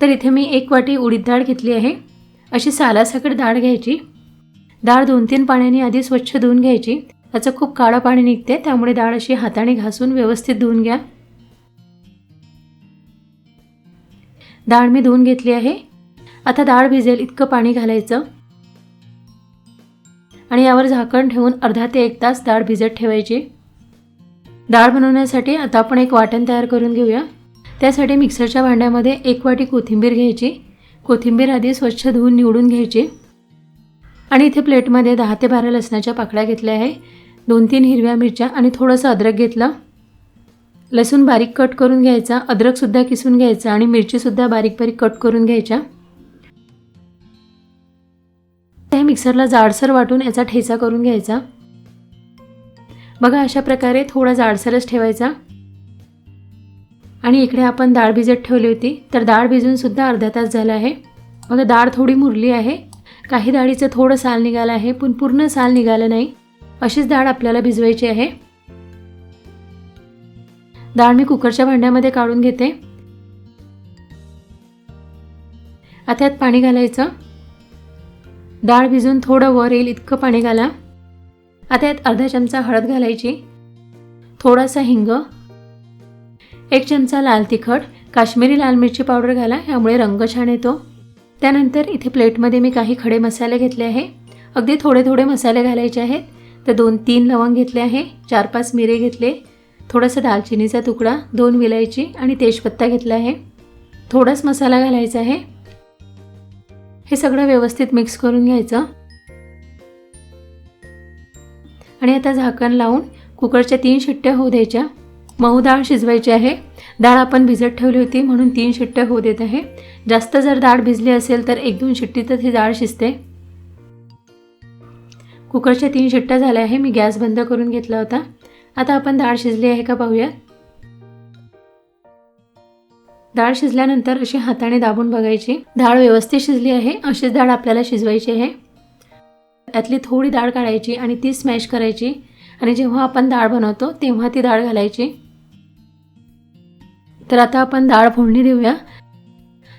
तर इथे मी एक वाटी उडीद डाळ घेतली आहे. अशी सालासकट डाळ घ्यायची. डाळ दोन तीन पाण्याने आधी स्वच्छ धुवून घ्यायची. त्याचं खूप काळं पाणी निघते त्यामुळे डाळ अशी हाताने घासून व्यवस्थित धुवून घ्या. डाळ मी धुवून घेतली आहे. आता डाळ भिजेल इतकं पाणी घालायचं. आणि यावर झाकण ठेवून अर्धा ते एक तास डाळ भिजत ठेवायची. डाळ बनवण्यासाठी आता आपण एक वाटण तयार करून घेऊया. त्यासाठी मिक्सरच्या भांड्यामध्ये एक वाटी कोथिंबीर घ्यायची. कोथिंबीर आधी स्वच्छ धुवून निवडून घ्यायची. आणि इथे प्लेटमध्ये दहा ते बारा लसणाच्या पाकळ्या घेतल्या आहे. दोन तीन हिरव्या मिरच्या आणि थोडंसं अद्रक घेतलं. लसूण बारीक कट करून घ्यायचा. अद्रकसुद्धा किसून घ्यायचा आणि मिरचीसुद्धा बारीक बारीक कट करून घ्यायच्या. त्या मिक्सरला जाडसर वाटून याचा ठेचा करून घ्यायचा. बघा अशा प्रकारे थोडा जाडसरच ठेवायचा. आणि इकडे आपण डाळ भिजत ठेवली होती. तर डाळ भिजूनसुद्धा अर्धा तास झाला आहे. मग डाळ थोडी मुरली आहे. काही डाळीचं थोडं साल निघालं आहे पण पूर्ण साल निघालं नाही. अशीच डाळ आपल्याला भिजवायची आहे. डाळ मी कुकरच्या भांड्यामध्ये काढून घेते. आता यात पाणी घालायचं. डाळ भिजून थोडं वर येईल इतकं पाणी घाला. आता यात अर्धा चमचा हळद घालायची. थोडासा हिंग. एक चमचा लाल तिखट काश्मीरी लाल मिरची पावडर घाला यामुळे रंग छान येतो. त्यानंतर इथे प्लेटमध्ये मी काही खडे मसाले घेतले आहे. अगदी थोडे थोडे मसाले घालायचे आहेत. तर दोन तीन लवंग घेतले आहे चार पाच मिरे घेतले थोडासा दालचिनीचा तुकडा दोन विलायची आणि तेजपत्ता घेतला आहे. थोडाच मसाला घालायचा आहे. हे सगळं व्यवस्थित मिक्स करून घ्यायचं. आणि आता झाकण लावून कुकरच्या तीन शिट्ट्या होऊ द्यायच्या. मऊ डाळ शिजवायची आहे. डाळ आपण भिजत ठेवली होती म्हणून तीन शिट्ट्या होऊ देत आहे. जास्त जर डाळ भिजली असेल तर एक दोन शिट्टीतच ही डाळ शिजते. कुकरच्या तीन शिट्ट्या झाल्या आहे मी गॅस बंद करून घेतला होता. आता आपण डाळ शिजली आहे का पाहूया डाळ शिजल्यानंतर अशी हाताने दाबून बघायची. डाळ व्यवस्थित शिजली आहे अशीच डाळ आपल्याला शिजवायची आहे. त्यातली थोडी डाळ काढायची आणि ती स्मॅश करायची. आणि जेव्हा आपण डाळ बनवतो तेव्हा ती डाळ घालायची. तर आता आपण डाळ फोडणी देऊया.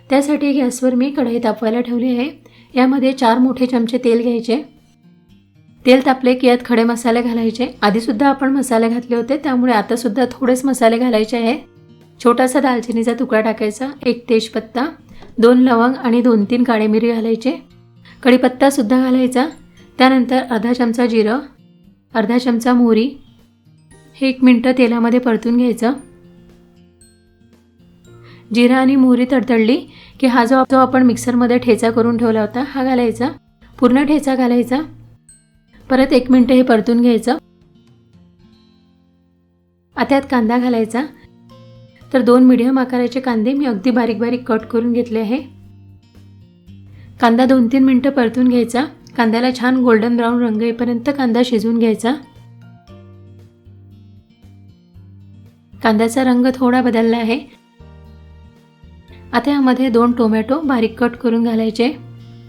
त्यासाठी गॅसवर मी कढई तापवायला ठेवली आहे. यामध्ये चार मोठे चमचे तेल घ्यायचे. तेल तापले की यात खडे मसाले घालायचे. आधीसुद्धा आपण मसाले घातले होते त्यामुळे आतासुद्धा थोडेच मसाले घालायचे आहे. छोटासा दालचिनीचा तुकडा टाकायचा एक तेजपत्ता दोन लवंग आणि दोन तीन काळे मिरी घालायचे. कढीपत्तासुद्धा घालायचा. त्यानंतर अर्धा चमचा जिरं अर्धा चमचा मोहरी. हे एक मिनटं तेलामध्ये परतून घ्यायचं. जिरा आणि मोहरी तडतडली की हा जो जो आपण मिक्सरमध्ये ठेचा करून ठेवला होता हा घालायचा. पूर्ण ठेचा घालायचा. परत एक मिनटं हे परतून घ्यायचं. आता यात कांदा घालायचा. तर दोन मिडियम आकाराचे कांदे मी अगदी बारीक बारीक कट करून घेतले आहे. कांदा दोन तीन मिनटं परतून घ्यायचा. कांद्याला छान गोल्डन ब्राऊन रंग येईपर्यंत कांदा शिजवून घ्यायचा. कांद्याचा रंग थोडा बदलला आहे. आता यामध्ये दोन टोमॅटो बारीक कट करून घालायचे.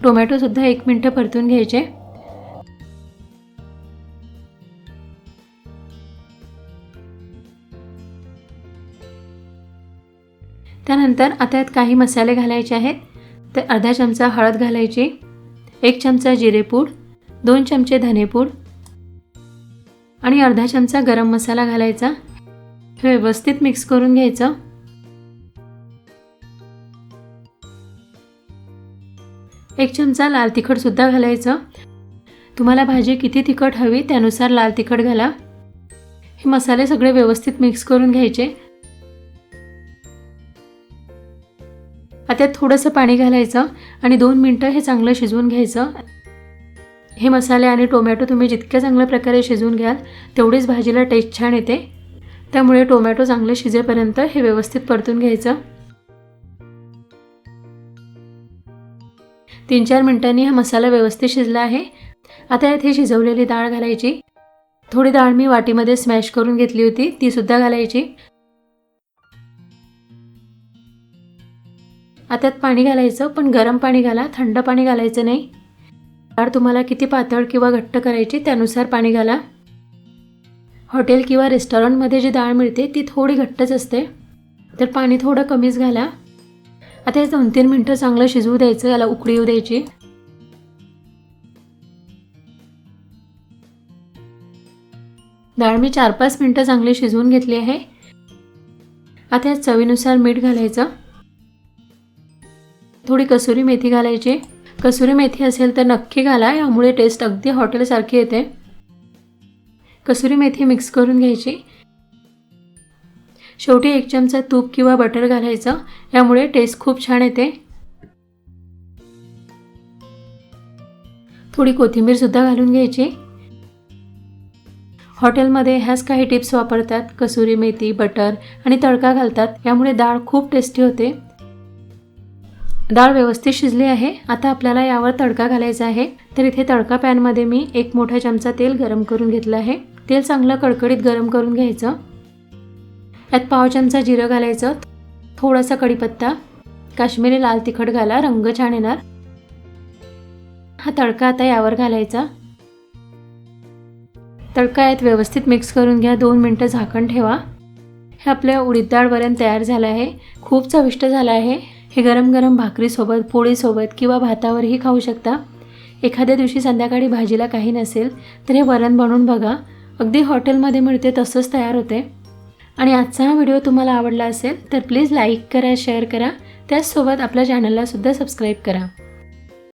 टोमॅटोसुद्धा एक मिनटं परतून घ्यायचे. त्यानंतर आता यात काही मसाले घालायचे आहेत. तर अर्धा चमचा हळद घालायची एक चमचा जिरेपूड दोन चमचे धनेपूड आणि अर्धा चमचा गरम मसाला घालायचा. हे व्यवस्थित मिक्स करून घ्यायचं. एक चमचा लाल तिखटसुद्धा घालायचं. तुम्हाला भाजी किती तिखट हवी त्यानुसार लाल तिखट घाला. हे मसाले सगळे व्यवस्थित मिक्स करून घ्यायचे. आता थोडंसं पाणी घालायचं आणि दोन मिनटं हे चांगलं शिजवून घ्यायचं. हे मसाले आणि टोमॅटो तुम्ही जितक्या चांगल्या प्रकारे शिजवून घ्याल तेवढीच भाजीला टेस्ट छान येते. त्यामुळे टोमॅटो चांगलं शिजेपर्यंत हे व्यवस्थित परतून घ्यायचं. तीन चार मिनटांनी हा मसाला व्यवस्थित शिजला आहे. आता यात ही शिजवलेली डाळ घालायची. थोडी डाळ मी वाटीमध्ये स्मॅश करून घेतली होती ती सुद्धा घालायची. आता पाणी घालायचं पण गरम पाणी घाला थंड पाणी घालायचं नाही. डाळ तुम्हाला किती पातळ किंवा घट्ट करायची त्यानुसार पाणी घाला. हॉटेल किंवा रेस्टॉरंटमध्ये जी डाळ मिळते ती थोडी घट्टच असते. तर पाणी थोडं कमीच घाला. आता हे दोन तीन मिनटं चांगलं शिजवू द्यायचं याला उकळी येऊ द्यायची. डाळ मी चार पाच मिनटं चांगली शिजवून घेतली आहे. आता यात चवीनुसार मीठ घालायचं. थोडी कसुरी मेथी घालायची. कसुरी मेथी असेल तर नक्की घाला यामुळे टेस्ट अगदी हॉटेलसारखी येते. कसुरी मेथी मिक्स करून घ्यायची. शेवटी एक चमचा तूप किंवा बटर घालायचं. यामुळे टेस्ट खूप छान येते. थोडी कोथिंबीरसुद्धा घालून घ्यायची. हॉटेलमध्ये ह्याच काही टिप्स वापरतात. कसुरी मेथी बटर आणि तडका घालतात. यामुळे डाळ खूप टेस्टी होते. डाळ व्यवस्थित शिजली आहे. आता आपल्याला यावर तडका घालायचा आहे. तर इथे तडका पॅनमध्ये मी एक मोठा चमचा तेल गरम करून घेतलं आहे. तेल चांगलं कडकडीत गरम करून घ्यायचं. यात पाव चमचा जिरं घालायचं थोडासा कढीपत्ता काश्मीरी लाल तिखट घाला रंग छान येणार. हा तडका आता यावर घालायचा. तडका यात व्यवस्थित मिक्स करून घ्या दोन मिनटं झाकण ठेवा. हे आपल्या उडीद डाळ वरण तयार झालं आहे. खूप चविष्ट झालं आहे. हे गरम गरम भाकरीसोबत पोळीसोबत किंवा भातावरही खाऊ शकता. एखाद्या दिवशी संध्याकाळी भाजीला काही नसेल तर हे वरण बनवून बघा. अगदी हॉटेलमध्ये मिळते तसंच तयार होते. आणि आजचा हा व्हिडिओ तुम्हाला आवडला असेल तर प्लीज लाईक करा शेअर करा. त्याचसोबत आपल्या चॅनलला सुद्धा सबस्क्राईब करा.